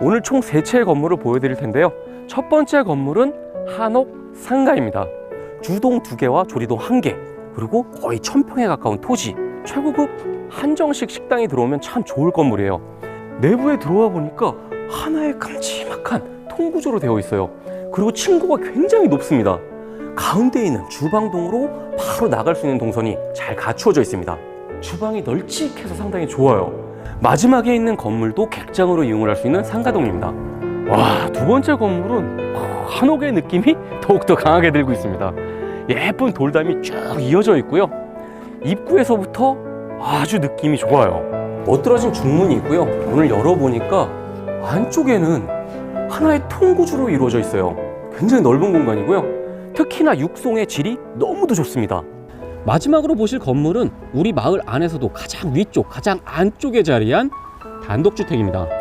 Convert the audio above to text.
오늘 총 세 채의 건물을 보여드릴 텐데요. 첫 번째 건물은 한옥 상가입니다. 주동 두 개와 조리동 한 개, 그리고 거의 천평에 가까운 토지, 최고급 한정식 식당이 들어오면 참 좋을 건물이에요. 내부에 들어와 보니까 하나의 큼지막한 통구조로 되어 있어요. 그리고 층고가 굉장히 높습니다. 가운데 있는 주방동으로 바로 나갈 수 있는 동선이 잘 갖추어져 있습니다. 주방이 널찍해서 상당히 좋아요. 마지막에 있는 건물도 객장으로 이용을 할 수 있는 상가동입니다. 와, 두 번째 건물은 한옥의 느낌이 더욱더 강하게 들고 있습니다. 예쁜 돌담이 쭉 이어져 있고요. 입구에서부터 아주 느낌이 좋아요. 멋들어진 중문이 있고요. 문을 열어보니까 안쪽에는 하나의 통구주로 이루어져 있어요. 굉장히 넓은 공간이고요. 특히나 육송의 질이 너무도 좋습니다. 마지막으로 보실 건물은 우리 마을 안에서도 가장 위쪽, 가장 안쪽에 자리한 단독주택입니다.